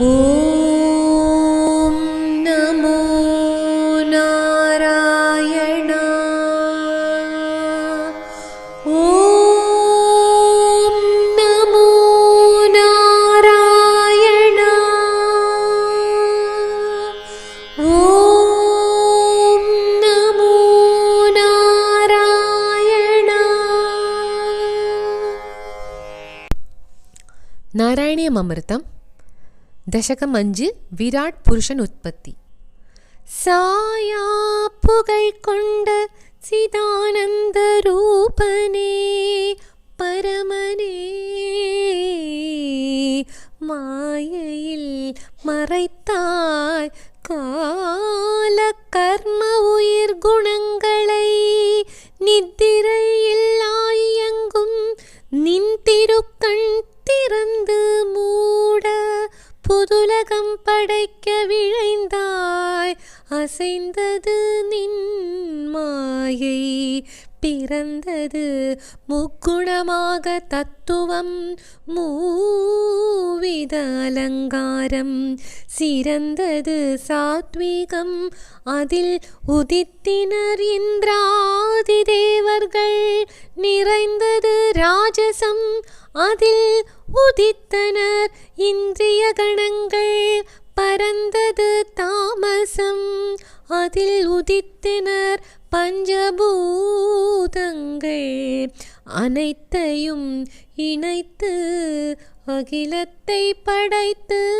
ॐ नमो नारायण ॐ नमो नारायण ॐ नमो नारायण നാരായണീയമൃതം தசகம் அஞ்சு விராட் புருஷன் உற்பத்தி. சாயா புகழ் கொண்ட சிதானந்த ரூபனே பரமனே மாயையில் மறைத்தாய் கால கர்ம உயிர் குணங்களை நித்திரையில் ஆயங்கும் நின் திருக்கண் திறந்த உலகம் படைக்க விழைந்தாய். அசைந்தது நின் மாயை பிறந்தது முக்குணமாக தத்துவம். மூவித அலங்காரம் சிறந்தது சாத்வீகம். அதில் உதித்தினர் இந்திராதி தேவர்கள் நிறைந்தது ராஜசம். அதில் உதித்தனர் இந்திரிய கணங்கள் பரந்தது தாமசம். அதில் உதித்தனர் பஞ்சபூதங்கள் அனைத்தையும் இணைத்து அகிலத்தை படைத்து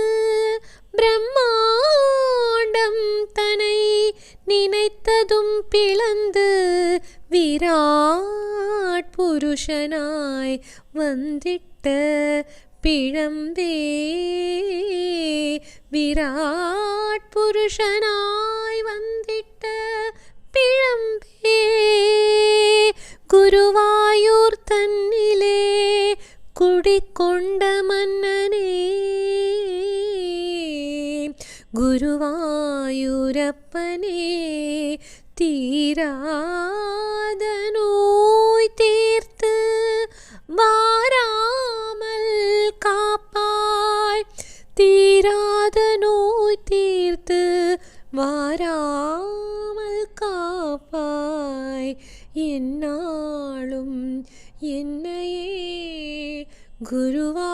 நினைத்ததும் பிளந்து விராட் புருஷனாய் வந்திட்ட பிழம்பே. விராட் புருஷனாய் வந்திட்ட பிழம்பே. குருவாயூர் தன்னிலே குடிக்கொண்ட மன்னனே. குருவாயூரப்பனே தீராத நோய் தீர்த்து வாராமல் காப்பாய் தீராத நோய் தீர்த்து வாராமல் காப்பாய் என்னாலும் என்னையே குருவா